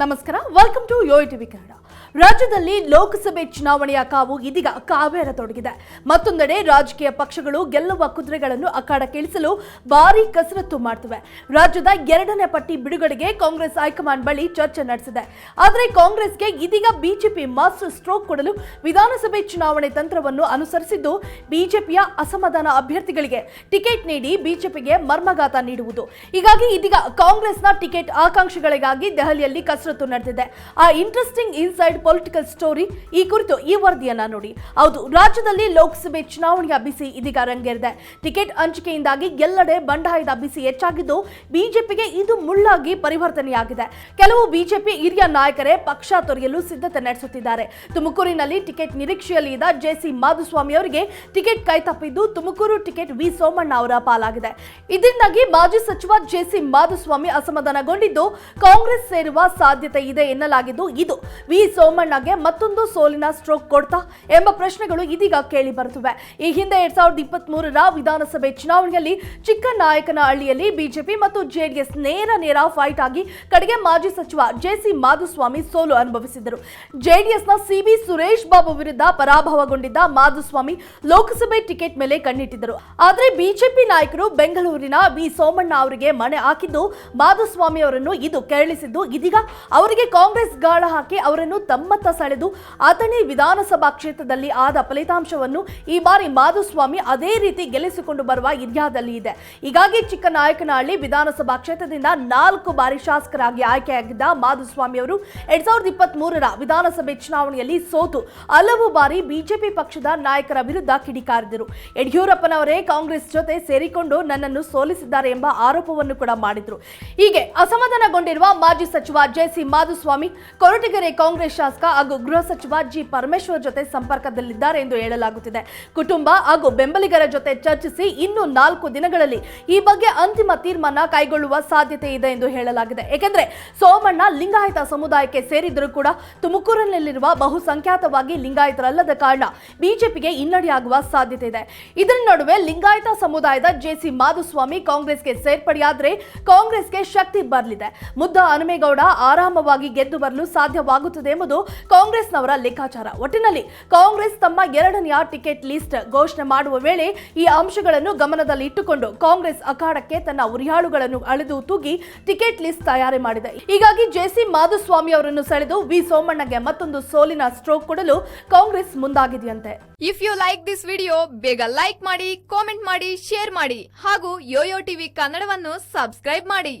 ನಮಸ್ಕಾರ. Welcome to yo TV Kannada ರಾಜ್ಯದಲ್ಲಿ ಲೋಕಸಭೆ ಚುನಾವಣೆಯ ಕಾವು ಇದೀಗ ಕಾವೇರತೊಡಗಿದೆ. ಮತ್ತೊಂದೆಡೆ ರಾಜಕೀಯ ಪಕ್ಷಗಳು ಗೆಲ್ಲುವ ಕುದುರೆಗಳನ್ನು ಅಖಾಡಕ್ಕಿಳಿಸಲು ಭಾರೀ ಕಸರತ್ತು ಮಾಡ್ತವೆ. ರಾಜ್ಯದ ಎರಡನೇ ಪಟ್ಟಿ ಬಿಡುಗಡೆಗೆ ಕಾಂಗ್ರೆಸ್ ಹೈಕಮಾಂಡ್ ಬಳಿ ಚರ್ಚೆ ನಡೆಸಿದೆ. ಆದರೆ ಕಾಂಗ್ರೆಸ್ಗೆ ಇದೀಗ ಬಿಜೆಪಿ ಮಾಸ್ಟರ್ ಸ್ಟ್ರೋಕ್ ಕೊಡಲು ವಿಧಾನಸಭೆ ಚುನಾವಣೆ ತಂತ್ರವನ್ನು ಅನುಸರಿಸಿದ್ದು, ಬಿಜೆಪಿಯ ಅಸಮಾಧಾನ ಅಭ್ಯರ್ಥಿಗಳಿಗೆ ಟಿಕೆಟ್ ನೀಡಿ ಬಿಜೆಪಿಗೆ ಮರ್ಮಘಾತ ನೀಡುವುದು. ಹೀಗಾಗಿ ಇದೀಗ ಕಾಂಗ್ರೆಸ್ನ ಟಿಕೆಟ್ ಆಕಾಂಕ್ಷಿಗಳಿಗಾಗಿ ದೆಹಲಿಯಲ್ಲಿ ಕಸರತ್ತು ನಡೆದಿದೆ. ಆ ಇಂಟ್ರೆಸ್ಟಿಂಗ್ ಇನ್ಸೈಡ್ ಪೊಲಿಟಿಕಲ್ ಸ್ಟೋರಿ ಈ ಕುರಿತು ಈ ವರದಿಯನ್ನ ನೋಡಿ. ಹೌದು, ರಾಜ್ಯದಲ್ಲಿ ಲೋಕಸಭೆ ಚುನಾವಣೆಯ ಬಿಸಿ ಇದೀಗ ರಂಗೇರಿದೆ. ಟಿಕೆಟ್ ಹಂಚಿಕೆಯಿಂದಾಗಿ ಎಲ್ಲೆಡೆ ಬಂಡಾಯದ ಬಿಸಿ ಹೆಚ್ಚಾಗಿದ್ದು ಬಿಜೆಪಿಗೆ ಇದು ಮುಳ್ಳಾಗಿ ಪರಿವರ್ತನೆಯಾಗಿದೆ. ಕೆಲವು ಬಿಜೆಪಿ ಹಿರಿಯ ನಾಯಕರೇ ಪಕ್ಷ ತೊರೆಯಲು ಸಿದ್ಧತೆ ನಡೆಸುತ್ತಿದ್ದಾರೆ. ತುಮಕೂರಿನಲ್ಲಿ ಟಿಕೆಟ್ ನಿರೀಕ್ಷೆಯಲ್ಲಿ ಇದ್ದ ಜೆಸಿ ಮಾಧುಸ್ವಾಮಿ ಅವರಿಗೆ ಟಿಕೆಟ್ ಕೈತಪ್ಪಿದ್ದು ತುಮಕೂರು ಟಿಕೆಟ್ ವಿ ಸೋಮಣ್ಣ ಅವರ ಪಾಲಾಗಿದೆ. ಇದರಿಂದಾಗಿ ಮಾಜಿ ಸಚಿವ ಜೆಸಿ ಮಾಧುಸ್ವಾಮಿ ಅಸಮಾಧಾನಗೊಂಡಿದ್ದು ಕಾಂಗ್ರೆಸ್ ಸೇರುವ ಸಾಧ್ಯತೆ ಇದೆ ಎನ್ನಲಾಗಿದ್ದು ಇದು. ವಿ ಸೋಮಣ್ಣಗೆ ಮತ್ತೊಂದು ಸೋಲಿನ ಸ್ಟ್ರೋಕ್ ಕೊಡ್ತಾ ಎಂಬ ಪ್ರಶ್ನೆಗಳು ಇದೀಗ ಕೇಳಿ ಬರುತ್ತಿವೆ. ಈ ಹಿಂದೆ ಎರಡ್ ಸಾವಿರದ ಇಪ್ಪತ್ತ್ ಮೂರರ ವಿಧಾನಸಭೆ ಚುನಾವಣೆಯಲ್ಲಿ ಚಿಕ್ಕನಾಯಕನಹಳ್ಳಿಯಲ್ಲಿ ಬಿಜೆಪಿ ಮತ್ತು ಜೆಡಿಎಸ್ ನೇರ ನೇರ ಫೈಟ್ ಆಗಿ ಕಡೆಗೆ ಮಾಜಿ ಸಚಿವ ಜೆಸಿ ಮಾಧುಸ್ವಾಮಿ ಸೋಲು ಅನುಭವಿಸಿದ್ದರು. ಜೆಡಿಎಸ್ನ ಸಿಬಿ ಸುರೇಶ್ ಬಾಬು ವಿರುದ್ಧ ಪರಾಭವಗೊಂಡಿದ್ದ ಮಾಧುಸ್ವಾಮಿ ಲೋಕಸಭೆ ಟಿಕೆಟ್ ಮೇಲೆ ಕಣ್ಣಿಟ್ಟಿದ್ದರು. ಆದರೆ ಬಿಜೆಪಿ ನಾಯಕರು ಬೆಂಗಳೂರಿನ ವಿ ಸೋಮಣ್ಣ ಅವರಿಗೆ ಮಣೆ ಹಾಕಿದ್ದು ಮಾಧುಸ್ವಾಮಿ ಅವರನ್ನು ಇದು ಕೆರಳಿಸಿದ್ದು. ಇದೀಗ ಅವರಿಗೆ ಕಾಂಗ್ರೆಸ್ ಗಾಳ ಹಾಕಿ ಅವರನ್ನು ತಮ್ಮತ್ತ ಸೆಳೆದು ಅಥಣಿ ವಿಧಾನಸಭಾ ಕ್ಷೇತ್ರದಲ್ಲಿ ಆದ ಫಲಿತಾಂಶವನ್ನು ಈ ಬಾರಿ ಮಾಧುಸ್ವಾಮಿ ಅದೇ ರೀತಿ ಗೆಲ್ಲಿಸಿಕೊಂಡು ಬರುವ ಹಿರಿಯಾದಲ್ಲಿ ಇದೆ. ಹೀಗಾಗಿ ಚಿಕ್ಕನಾಯಕನಹಳ್ಳಿ ವಿಧಾನಸಭಾ ಕ್ಷೇತ್ರದಿಂದ ನಾಲ್ಕು ಬಾರಿ ಶಾಸಕರಾಗಿ ಆಯ್ಕೆಯಾಗಿದ್ದ ಮಾಧುಸ್ವಾಮಿ ಅವರು ಎರಡ್ ಸಾವಿರದ ಇಪ್ಪತ್ತ್ ವಿಧಾನಸಭೆ ಚುನಾವಣೆಯಲ್ಲಿ ಸೋತು ಹಲವು ಬಾರಿ ಬಿಜೆಪಿ ಪಕ್ಷದ ನಾಯಕರ ವಿರುದ್ಧ ಕಿಡಿಕಾರಿದರು. ಯಡಿಯೂರಪ್ಪನವರೇ ಕಾಂಗ್ರೆಸ್ ಜೊತೆ ಸೇರಿಕೊಂಡು ನನ್ನನ್ನು ಸೋಲಿಸಿದ್ದಾರೆ ಎಂಬ ಆರೋಪವನ್ನು ಕೂಡ ಮಾಡಿದ್ರು. ಹೀಗೆ ಅಸಮಾಧಾನಗೊಂಡಿರುವ ಮಾಜಿ ಸಚಿವ ಜೆಸಿ ಮಾಧುಸ್ವಾಮಿ ಕೊರಟಗೆರೆ ಕಾಂಗ್ರೆಸ್ ಶಾಸಕ ಹಾಗೂ ಗೃಹ ಸಚಿವ ಜಿ ಪರಮೇಶ್ವರ್ ಜೊತೆ ಸಂಪರ್ಕದಲ್ಲಿದ್ದಾರೆ ಎಂದು ಹೇಳಲಾಗುತ್ತಿದೆ. ಕುಟುಂಬ ಹಾಗೂ ಬೆಂಬಲಿಗರ ಜೊತೆ ಚರ್ಚಿಸಿ ಇನ್ನು ನಾಲ್ಕು ದಿನಗಳಲ್ಲಿ ಈ ಬಗ್ಗೆ ಅಂತಿಮ ತೀರ್ಮಾನ ಕೈಗೊಳ್ಳುವ ಸಾಧ್ಯತೆ ಇದೆ ಎಂದು ಹೇಳಲಾಗಿದೆ. ಏಕೆಂದರೆ ಸೋಮಣ್ಣ ಲಿಂಗಾಯತ ಸಮುದಾಯಕ್ಕೆ ಸೇರಿದರೂ ಕೂಡ ತುಮಕೂರಿನಲ್ಲಿರುವ ಬಹುಸಂಖ್ಯಾತವಾಗಿ ಲಿಂಗಾಯತರಲ್ಲದ ಕಾರಣ ಬಿಜೆಪಿಗೆ ಹಿನ್ನಡೆಯಾಗುವ ಸಾಧ್ಯತೆ ಇದೆ. ಇದರ ನಡುವೆ ಲಿಂಗಾಯತ ಸಮುದಾಯದ ಜೆಸಿ ಮಾಧುಸ್ವಾಮಿ ಕಾಂಗ್ರೆಸ್ಗೆ ಸೇರ್ಪಡೆಯಾದರೆ ಕಾಂಗ್ರೆಸ್ಗೆ ಶಕ್ತಿ ಬರಲಿದೆ. ಮುದ್ದ ಹನುಮೇಗೌಡ ಆರಾಮವಾಗಿ ಗೆದ್ದು ಬರಲು ಸಾಧ್ಯವಾಗುತ್ತದೆ ಎಂಬುದು ಕಾಂಗ್ರೆಸ್ನವರ ಲೆಕ್ಕಾಚಾರ. ಒಟ್ಟಿನಲ್ಲಿ ಕಾಂಗ್ರೆಸ್ ತಮ್ಮ ಎರಡನೆಯ ಟಿಕೆಟ್ ಲಿಸ್ಟ್ ಘೋಷಣೆ ಮಾಡುವ ವೇಳೆ ಈ ಅಂಶಗಳನ್ನು ಗಮನದಲ್ಲಿ ಇಟ್ಟುಕೊಂಡು ಕಾಂಗ್ರೆಸ್ ಅಖಾಡಕ್ಕೆ ತನ್ನ ಉರಿಯಾಳುಗಳನ್ನು ಅಳೆದು ತೂಗಿ ಟಿಕೆಟ್ ಲಿಸ್ಟ್ ತಯಾರಿ ಮಾಡಿದೆ. ಹೀಗಾಗಿ ಜೆಸಿ ಮಾಧುಸ್ವಾಮಿ ಅವರನ್ನು ಸೆಳೆದು ವಿ ಸೋಮಣ್ಣಗೆ ಮತ್ತೊಂದು ಸೋಲಿನ ಸ್ಟ್ರೋಕ್ ಕೊಡಲು Congress ಮುಂದಾಗಿದೆಯಂತೆ. If you like this video ಬೇಗ ಲೈಕ್ ಮಾಡಿ ಕಾಮೆಂಟ್ ಮಾಡಿ ಶೇರ್ ಮಾಡಿ ಹಾಗೂ ಯೋಯೋ ಟಿವಿ ಕನ್ನಡವನ್ನು ಸಬ್ಸ್ಕ್ರೈಬ್ ಮಾಡಿ.